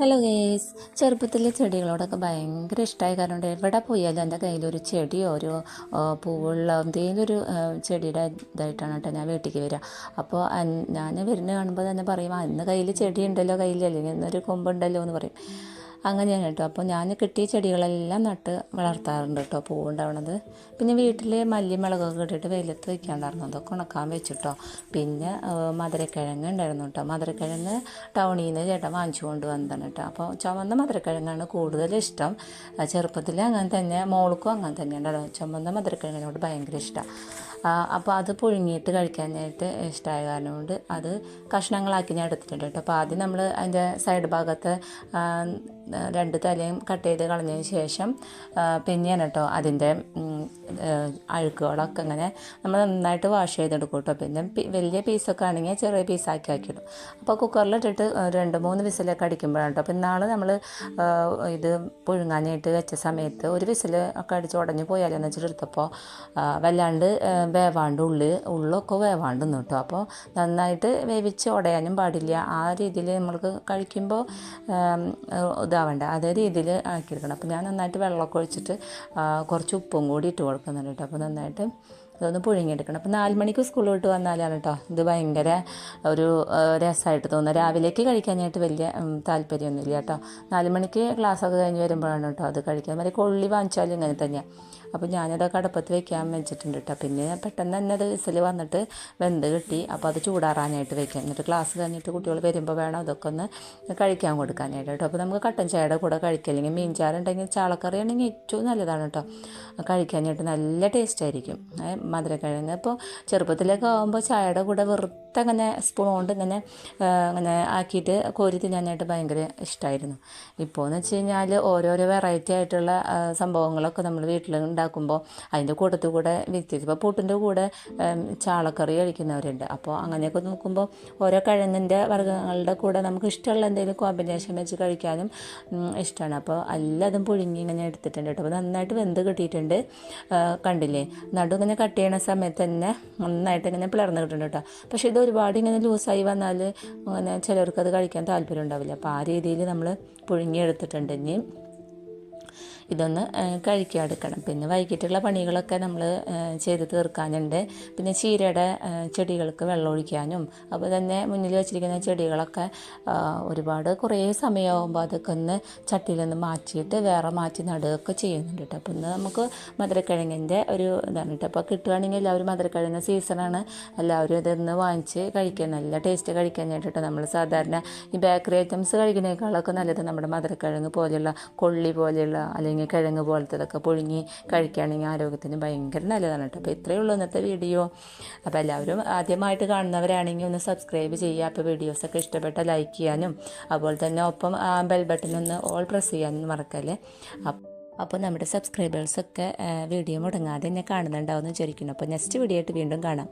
Hello guys ചെറുപ്പത്തിൽ ചെടികളോടൊക്കെ ഭയങ്കര ഇഷ്ടമായി കാരണം എവിടെ പോയാലും എന്റെ കയ്യിലൊരു ചെടിയോ ഒരു പൂവുള്ള എന്തെങ്കിലും ഒരു ചെടിയുടെ ഇതായിട്ടാണ് കേട്ടോ ഞാൻ വീട്ടിലേക്ക് വരിക. അപ്പോൾ ഞാൻ വരുന്ന കാണുമ്പോൾ തന്നെ പറയും അന്ന് കയ്യിൽ ചെടി ഉണ്ടല്ലോ കയ്യിൽ. അല്ലെങ്കിൽ ഇന്നൊരു കൊമ്പുണ്ടല്ലോ എന്ന് പറയും. അങ്ങനെയാണ് കേട്ടോ. അപ്പോൾ ഞാൻ കിട്ടിയ ചെടികളെല്ലാം നട്ട് വളർത്താറുണ്ട് കേട്ടോ പൂവുണ്ടാവണത്. പിന്നെ വീട്ടിൽ മല്ലി മുളകൊക്കെ ഇട്ടിട്ട് വെയിലത്ത് വയ്ക്കാണ്ടായിരുന്നു അതൊക്കെ ഉണക്കാൻ വെച്ചിട്ടോ. പിന്നെ മധുരക്കിഴങ്ങ് ഉണ്ടായിരുന്നു കേട്ടോ. മധുരക്കിഴങ്ങ് ടൗണിൽ നിന്ന് ചേട്ടൻ വാങ്ങിച്ചു കൊണ്ട് വന്നതാണ് കേട്ടോ. അപ്പോൾ ചുവന്ന മധുരക്കിഴങ്ങാണ് കൂടുതൽ ഇഷ്ടം. ചെറുപ്പത്തിൽ അങ്ങനെ തന്നെ മോൾക്കും അങ്ങനെ തന്നെയാണ് കേട്ടോ. ചുമന്ന മധുരക്കിഴങ്ങിനോട് ഭയങ്കര ഇഷ്ടമാണ് അപ്പോൾ അത് പുഴുങ്ങിയിട്ട് കഴിക്കാനായിട്ട് ഇഷ്ടമായ കാരണം കൊണ്ട് അത് കഷ്ണങ്ങളാക്കി ഞാൻ എടുത്തിട്ടുണ്ട് കേട്ടോ. അപ്പോൾ ആദ്യം നമ്മൾ അതിന്റെ സൈഡ് ഭാഗത്ത് രണ്ട് തലയും കട്ട് ചെയ്ത് കളഞ്ഞതിന് ശേഷം പിന്നെയാണ് കേട്ടോ അതിന്റെ അഴുക്കുകളൊക്കെ അങ്ങനെ നമ്മൾ നന്നായിട്ട് വാഷ് ചെയ്തെടുക്കും കേട്ടോ. പിന്നെ വലിയ പീസൊക്കെ ആണെങ്കിൽ ചെറിയ പീസാക്കി ആക്കിയിടും. അപ്പോൾ കുക്കറിലിട്ടിട്ട് രണ്ട് മൂന്ന് വിസിലൊക്കെ അടിക്കുമ്പോഴാണ് കേട്ടോ. അപ്പോൾ ഇന്നാൾ നമ്മൾ ഇത് പുഴുങ്ങാനായിട്ട് വെച്ച സമയത്ത് ഒരു വിസിൽ ഒക്കെ അടിച്ച് ഉടഞ്ഞു പോയാലോ എന്ന് വെച്ചിട്ട് എടുത്തപ്പോൾ വല്ലാണ്ട് വേവാണ്ട് ഉള്ളി ഉള്ളൊക്കെ വേവാണ്ട് നിന്നു കേട്ടോ. അപ്പോൾ നന്നായിട്ട് വേവിച്ച് ഉടയാനും പാടില്ല. ആ രീതിയിൽ നമ്മൾക്ക് കഴിക്കുമ്പോൾ ഇതാവേണ്ട. അതേ രീതിയിൽ ആക്കിയെടുക്കണം. അപ്പോൾ ഞാൻ നന്നായിട്ട് വെള്ളമൊക്കെ ഒഴിച്ചിട്ട് കുറച്ച് ഉപ്പും കൂടി ഇട്ട് കൊടുക്കുന്നുണ്ട് കേട്ടോ. അപ്പോൾ നന്നായിട്ട് ഇതൊന്ന് പുഴുങ്ങിയെടുക്കണം. അപ്പോൾ നാല് മണിക്ക് സ്കൂൾ വിട്ട് വന്നാലാണ് കേട്ടോ ഇത് ഭയങ്കര ഒരു രസമായിട്ട് തോന്നുന്നത്. രാവിലേക്ക് കഴിക്കാനായിട്ട് വലിയ താല്പര്യമൊന്നുമില്ല കേട്ടോ നാല് മണിക്ക് ക്ലാസ്സൊക്കെ കഴിഞ്ഞ് വരുമ്പോഴാണ് കേട്ടോ അത് കഴിക്കാൻ. മതി കൊള്ളി വാങ്ങിച്ചാലും ഇങ്ങനെ തന്നെയാണ് അപ്പോൾ ഞാനതൊക്കെ കടപ്പത്ത് വെക്കാൻ വെച്ചിട്ടുണ്ട് കേട്ടോ പിന്നെ പെട്ടെന്ന് തന്നെ അത് വിസിൽ വന്നിട്ട് വെന്ത് കിട്ടി. അപ്പോൾ അത് ചൂടാറാനായിട്ട് വെക്കാം. എന്നിട്ട് ക്ലാസ് കഴിഞ്ഞിട്ട് കുട്ടികൾ വരുമ്പോൾ വേണം അതൊക്കെ ഒന്ന് കഴിക്കാൻ കൊടുക്കാനായിട്ട് കേട്ടോ അപ്പോൾ നമുക്ക് കട്ടൻ ചായയുടെ കൂടെ കഴിക്കാം. അല്ലെങ്കിൽ മീൻ ചാറുണ്ടെങ്കിൽ ചാളക്കറി ഉണ്ടെങ്കിൽ ഏറ്റവും നല്ലതാണ് കേട്ടോ കഴിക്കാനായിട്ട് നല്ല ടേസ്റ്റ് ആയിരിക്കും. മധുരക്കിഴങ്ങ്. ഇപ്പോൾ ചെറുപ്പത്തിലൊക്കെ ആകുമ്പോൾ ചായയുടെ കൂടെ വെറുതെ അങ്ങനെ സ്പൂൺ കൊണ്ട് ഇങ്ങനെ അങ്ങനെ ആക്കിയിട്ട് കോരി തിന്നാനായിട്ട് ഭയങ്കര ഇഷ്ടമായിരുന്നു ഇപ്പോൾ എന്ന് വെച്ച് കഴിഞ്ഞാൽ ഓരോരോ വെറൈറ്റി ആയിട്ടുള്ള സംഭവങ്ങളൊക്കെ നമ്മൾ വീട്ടിൽ ഉണ്ടാക്കുമ്പോൾ അതിന്റെ കൂട്ടത്തിൽ കൂടെ വ്യത്യസ്ത ഇപ്പോൾ പൂട്ടിന്റെ കൂടെ ചാളക്കറി കഴിക്കുന്നവരുണ്ട്. അപ്പോൾ അങ്ങനെയൊക്കെ നോക്കുമ്പോൾ ഓരോ കിഴങ്ങിന്റെ വർഗങ്ങളുടെ കൂടെ നമുക്ക് ഇഷ്ടമുള്ള എന്തെങ്കിലും കോമ്പിനേഷൻ വെച്ച് കഴിക്കാനും ഇഷ്ടമാണ് അപ്പോൾ എല്ലാതും പുഴുങ്ങി ഇങ്ങനെ എടുത്തിട്ടുണ്ട്. കേട്ടോ അപ്പോൾ നന്നായിട്ട് വെന്ത് കിട്ടിയിട്ടുണ്ട്. കണ്ടില്ലേ? നടു ഇങ്ങനെ കട്ട് ചെയ്യണ സമയത്ത് തന്നെ നന്നായിട്ട് ഇങ്ങനെ പിളർന്ന് കിട്ടുന്നുണ്ട് കേട്ടോ. പക്ഷേ ഇത് ഒരുപാട് ഇങ്ങനെ ലൂസായി വന്നാൽ അങ്ങനെ ചിലർക്ക് അത് കഴിക്കാൻ താല്പര്യം ഉണ്ടാവില്ല. അപ്പോൾ ആ രീതിയിൽ നമ്മൾ പുഴുങ്ങിയെടുത്തിട്ടുണ്ടെങ്കിൽ ഇതൊന്ന് കഴിക്കുക എടുക്കണം പിന്നെ വൈകിട്ടുള്ള പണികളൊക്കെ നമ്മൾ ചെയ്ത് തീർക്കാനുണ്ട്. പിന്നെ ചീരയുടെ ചെടികൾക്ക് വെള്ളം ഒഴിക്കാനും അപ്പോൾ തന്നെ മുന്നിൽ വെച്ചിരിക്കുന്ന ചെടികളൊക്കെ ഒരുപാട് കുറേ സമയമാകുമ്പോൾ അതൊക്കെ ഒന്ന് ചട്ടിയിലൊന്ന് മാറ്റിയിട്ട് വേറെ മാറ്റി നടുകയൊക്കെ ചെയ്യുന്നുണ്ട് കേട്ടോ. അപ്പോൾ ഇന്ന് നമുക്ക് മധുരക്കിഴങ്ങിന്റെ ഒരു ഇതാണ് കേട്ടോ. അപ്പോൾ കിട്ടുകയാണെങ്കിൽ എല്ലാവരും മധുരക്കിഴങ്ങ് സീസണാണ്. എല്ലാവരും ഇതൊന്ന് വാങ്ങിച്ച് കഴിക്കാൻ നല്ല ടേസ്റ്റ് കഴിക്കാനായിട്ട് വേണ്ടിയിട്ട് നമ്മൾ സാധാരണ ഈ ബേക്കറി ഐറ്റംസ് കഴിക്കുന്നതിനേക്കാളൊക്കെ നല്ലത് നമ്മുടെ മധുരക്കിഴങ്ങ് പോലെയുള്ള കൊള്ളി പോലെയുള്ള അല്ലെങ്കിൽ കിഴങ്ങ് പോലത്തതൊക്കെ പുഴുങ്ങി കഴിക്കുകയാണെങ്കിൽ ആരോഗ്യത്തിന് ഭയങ്കര നല്ലതാണ് കേട്ടോ. അപ്പോൾ ഇത്രയേ ഉള്ളൂ ഇന്നത്തെ വീഡിയോ. അപ്പോൾ എല്ലാവരും ആദ്യമായിട്ട് കാണുന്നവരാണെങ്കിൽ ഒന്ന് സബ്സ്ക്രൈബ് ചെയ്യുക. അപ്പോൾ വീഡിയോസൊക്കെ ഇഷ്ടപ്പെട്ട ലൈക്ക് ചെയ്യാനും അതുപോലെ തന്നെ ഒപ്പം ബെൽ ബട്ടൺ ഒന്ന് ഓൾ പ്രസ് ചെയ്യാനും മറക്കല്ലേ? അപ്പ് അപ്പോൾ നമ്മുടെ സബ്സ്ക്രൈബേഴ്സൊക്കെ വീഡിയോ മുടങ്ങാതെ എന്നെ കാണുന്നുണ്ടാവുമെന്ന് വിചാരിക്കുന്നു. അപ്പോൾ നെക്സ്റ്റ് വീഡിയോ ആയിട്ട് വീണ്ടും കാണാം.